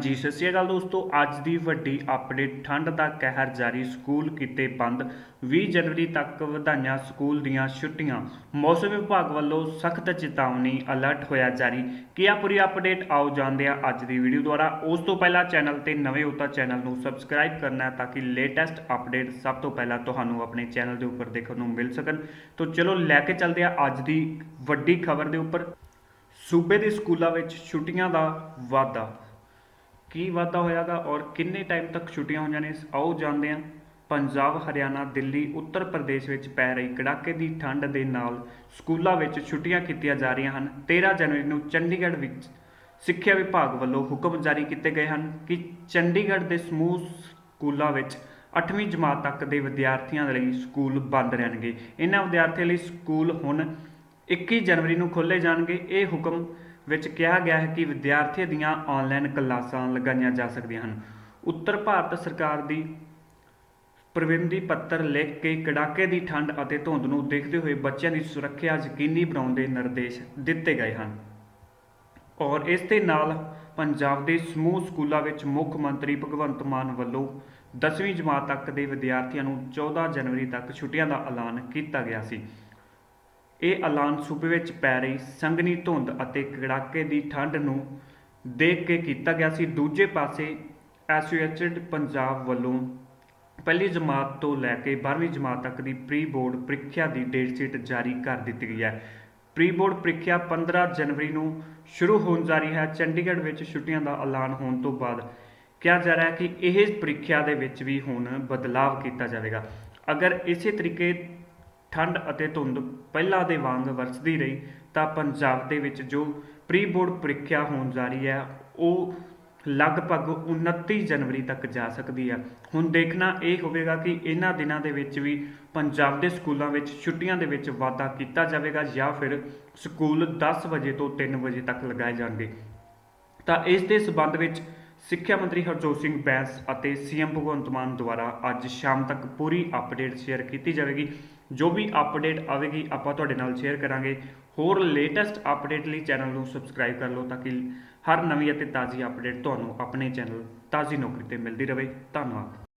ਜੀ, ਸਤਿ ਸ਼੍ਰੀ ਅਕਾਲ ਦੋਸਤੋ। ਅੱਜ ਦੀ ਵੱਡੀ ਅਪਡੇਟ ਠੰਡ ਦਾ ਕਹਿਰ ਜਾਰੀ, ਸਕੂਲ ਕੀਤੇ ਬੰਦ। 20 ਜਨਵਰੀ ਤੱਕ ਵਧਾਈਆਂ ਸਕੂਲ ਦੀਆਂ ਛੁੱਟੀਆਂ। ਮੌਸਮ ਵਿਭਾਗ ਵੱਲੋਂ ਸਖਤ ਚੇਤਾਵਨੀ ਅਲਰਟ ਹੋਇਆ ਜਾਰੀ। ਕੀ ਆ ਪੂਰੀ ਅਪਡੇਟ ਆਓ ਜਾਣਦੇ ਆ ਅੱਜ ਦੀ ਵੀਡੀਓ ਦੁਆਰਾ। ਉਸ ਤੋਂ ਪਹਿਲਾਂ ਚੈਨਲ ਤੇ ਨਵੇਂ ਹੋ ਤਾਂ ਚੈਨਲ ਨੂੰ ਸਬਸਕ੍ਰਾਈਬ ਕਰਨਾ ਹੈ ਤਾਂ ਕਿ ਲੇਟੈਸਟ ਅਪਡੇਟ ਸਭ ਤੋਂ ਪਹਿਲਾਂ ਤੁਹਾਨੂੰ ਆਪਣੇ ਚੈਨਲ ਦੇ ਉੱਪਰ ਦੇਖਣ ਨੂੰ ਮਿਲ ਸਕਣ। ਤਾਂ ਚਲੋ ਲੈ ਕੇ ਚੱਲਦੇ ਆ ਅੱਜ ਦੀ ਵੱਡੀ ਖਬਰ ਦੇ ਉੱਪਰ। ਸੂਬੇ ਦੇ ਸਕੂਲਾਂ ਵਿੱਚ ਛੁੱਟੀਆਂ ਦਾ ਵਾਧਾ। ਕੀ ਵਾਧਾ ਹੋਇਆਗਾ ਔਰ ਕਿੰਨੇ ਟਾਈਮ ਤੱਕ ਛੁੱਟੀਆਂ ਹੋਈਆਂ ਨੇ ਆਓ ਜਾਣਦੇ ਹਾਂ। ਪੰਜਾਬ, ਹਰਿਆਣਾ, ਦਿੱਲੀ, ਉੱਤਰ ਪ੍ਰਦੇਸ਼ ਵਿੱਚ ਪੈ ਰਹੀ ਕੜਾਕੇ ਦੀ ਠੰਡ ਦੇ ਨਾਲ ਸਕੂਲਾਂ ਵਿੱਚ ਛੁੱਟੀਆਂ ਕੀਤੀਆਂ ਜਾ ਰਹੀਆਂ ਹਨ। 13 ਜਨਵਰੀ ਨੂੰ ਚੰਡੀਗੜ੍ਹ ਵਿੱਚ ਸਿੱਖਿਆ ਵਿਭਾਗ ਵੱਲੋਂ ਹੁਕਮ ਜਾਰੀ ਕੀਤੇ ਗਏ ਹਨ ਕਿ ਚੰਡੀਗੜ੍ਹ ਦੇ ਸਮੂਹ ਸਕੂਲਾਂ ਵਿੱਚ 8ਵੀਂ ਜਮਾਤ ਤੱਕ ਦੇ ਵਿਦਿਆਰਥੀਆਂ ਲਈ ਸਕੂਲ ਬੰਦ ਰਹਿਣਗੇ। ਇਹਨਾਂ ਵਿਦਿਆਰਥੀਆਂ ਲਈ ਸਕੂਲ ਹੁਣ 21 ਜਨਵਰੀ ਨੂੰ ਖੋਲ੍ਹੇ ਜਾਣਗੇ। ਇਹ ਹੁਕਮ ਵਿੱਚ ਕਿਹਾ ਗਿਆ ਹੈ ਕਿ ਵਿਦਿਆਰਥੀਆਂ ਦੀਆਂ ਆਨਲਾਈਨ ਕਲਾਸਾਂ ਲਗਾਈਆਂ ਜਾ ਸਕਦੀਆਂ ਹਨ। ਉੱਤਰ ਭਾਰਤ ਸਰਕਾਰ ਦੀ ਪ੍ਰਬੰਧੀ ਪੱਤਰ ਲਿਖ ਕੇ ਕੜਾਕੇ ਦੀ ਠੰਡ ਅਤੇ ਧੁੰਦ ਨੂੰ ਦੇਖਦੇ ਹੋਏ ਬੱਚਿਆਂ ਦੀ ਸੁਰੱਖਿਆ ਯਕੀਨੀ ਬਣਾਉਣ ਦੇ ਨਿਰਦੇਸ਼ ਦਿੱਤੇ ਗਏ ਹਨ। ਔਰ ਇਸ ਦੇ ਨਾਲ ਪੰਜਾਬ ਦੇ ਸਮੂਹ ਸਕੂਲਾਂ ਵਿੱਚ ਮੁੱਖ ਮੰਤਰੀ ਭਗਵੰਤ ਮਾਨ ਵੱਲੋਂ 10ਵੀਂ ਜਮਾਤ ਤੱਕ ਦੇ ਵਿਦਿਆਰਥੀਆਂ ਨੂੰ 14 ਜਨਵਰੀ ਤੱਕ ਛੁੱਟੀਆਂ ਦਾ ਐਲਾਨ ਕੀਤਾ ਗਿਆ ਸੀ। ਇਹ ਐਲਾਨ ਸੂਬੇ ਵਿੱਚ ਪੈ ਰਹੀ ਸੰਘਣੀ ਧੁੰਦ ਅਤੇ ਕੜਾਕੇ ਦੀ ਠੰਡ ਨੂੰ ਦੇਖ ਕੇ ਕੀਤਾ ਗਿਆ ਸੀ। ਦੂਜੇ ਪਾਸੇ, ਐਸੋਸੀਏਟਡ ਪੰਜਾਬ ਵੱਲੋਂ ਪਹਿਲੀ ਜਮਾਤ ਤੋਂ ਲੈ ਕੇ 12ਵੀਂ ਜਮਾਤ ਤੱਕ ਦੀ ਪ੍ਰੀ ਬੋਰਡ ਪ੍ਰੀਖਿਆ ਦੀ ਡੇਟ ਸ਼ੀਟ ਜਾਰੀ ਕਰ ਦਿੱਤੀ ਗਈ ਹੈ। ਪ੍ਰੀ ਬੋਰਡ ਪ੍ਰੀਖਿਆ 15 ਜਨਵਰੀ ਨੂੰ ਸ਼ੁਰੂ ਹੋਣ ਜਾ ਰਹੀ ਹੈ। ਚੰਡੀਗੜ੍ਹ ਵਿੱਚ ਛੁੱਟੀਆਂ ਦਾ ਐਲਾਨ ਹੋਣ ਤੋਂ ਬਾਅਦ ਕਿਹਾ ਜਾ ਰਿਹਾ ਹੈ ਕਿ ਇਹ ਪ੍ਰੀਖਿਆ ਦੇ ਵਿੱਚ ਵੀ ਹੁਣ ਬਦਲਾਵ ਕੀਤਾ ਜਾਵੇਗਾ। ਅਗਰ ਇਸੇ ਤਰੀਕੇ ਠੰਡ ਅਤੇ ਧੁੰਦ ਪਹਿਲਾਂ ਦੇ ਵਾਂਗ ਵਰਸਦੀ ਰਹੀ, ਤਾਂ ਪੰਜਾਬ ਦੇ ਵਿੱਚ ਜੋ ਪ੍ਰੀ ਬੋਰਡ ਪ੍ਰੀਖਿਆ ਹੋਣ ਜਾ ਰਹੀ ਹੈ, ਉਹ ਲਗਭਗ 29 ਜਨਵਰੀ ਤੱਕ ਜਾ ਸਕਦੀ ਹੈ। ਹੁਣ ਦੇਖਣਾ ਇਹ ਹੋਵੇਗਾ ਕਿ ਇਹਨਾਂ ਦਿਨਾਂ ਦੇ ਵਿੱਚ ਵੀ ਪੰਜਾਬ ਦੇ ਸਕੂਲਾਂ ਵਿੱਚ ਛੁੱਟੀਆਂ ਦੇ ਵਿੱਚ ਵਾਧਾ ਕੀਤਾ ਜਾਵੇਗਾ ਜਾਂ ਫਿਰ ਸਕੂਲ 10 ਵਜੇ ਤੋਂ 3 ਵਜੇ ਤੱਕ ਲਗਾਏ ਜਾਣਗੇ। ਤਾਂ ਇਸ ਦੇ ਸਬੰਧ ਵਿੱਚ ਸਿੱਖਿਆ ਮੰਤਰੀ ਹਰਜੋਤ ਸਿੰਘ ਬੈਂਸ ਅਤੇ ਸੀਐਮ ਭਗਵੰਤ ਮਾਨ ਦੁਆਰਾ ਅੱਜ ਸ਼ਾਮ ਤੱਕ ਪੂਰੀ ਅਪਡੇਟ ਸ਼ੇਅਰ ਕੀਤੀ ਜਾਵੇਗੀ। ਜੋ ਵੀ ਅਪਡੇਟ ਆਵੇਗੀ, ਆਪਾਂ ਤੁਹਾਡੇ ਨਾਲ ਸ਼ੇਅਰ ਕਰਾਂਗੇ। ਹੋਰ ਲੇਟੈਸਟ ਅਪਡੇਟ ਲਈ ਚੈਨਲ ਨੂੰ ਸਬਸਕ੍ਰਾਈਬ ਕਰ ਲਓ ਤਾਂ ਕਿ ਹਰ ਨਵੀਂ ਅਤੇ ਤਾਜ਼ੀ ਅਪਡੇਟ ਤੁਹਾਨੂੰ ਆਪਣੇ ਚੈਨਲ ਤਾਜ਼ੀ ਨੌਕਰੀ ਤੇ ਮਿਲਦੀ ਰਹੇ। ਧੰਨਵਾਦ।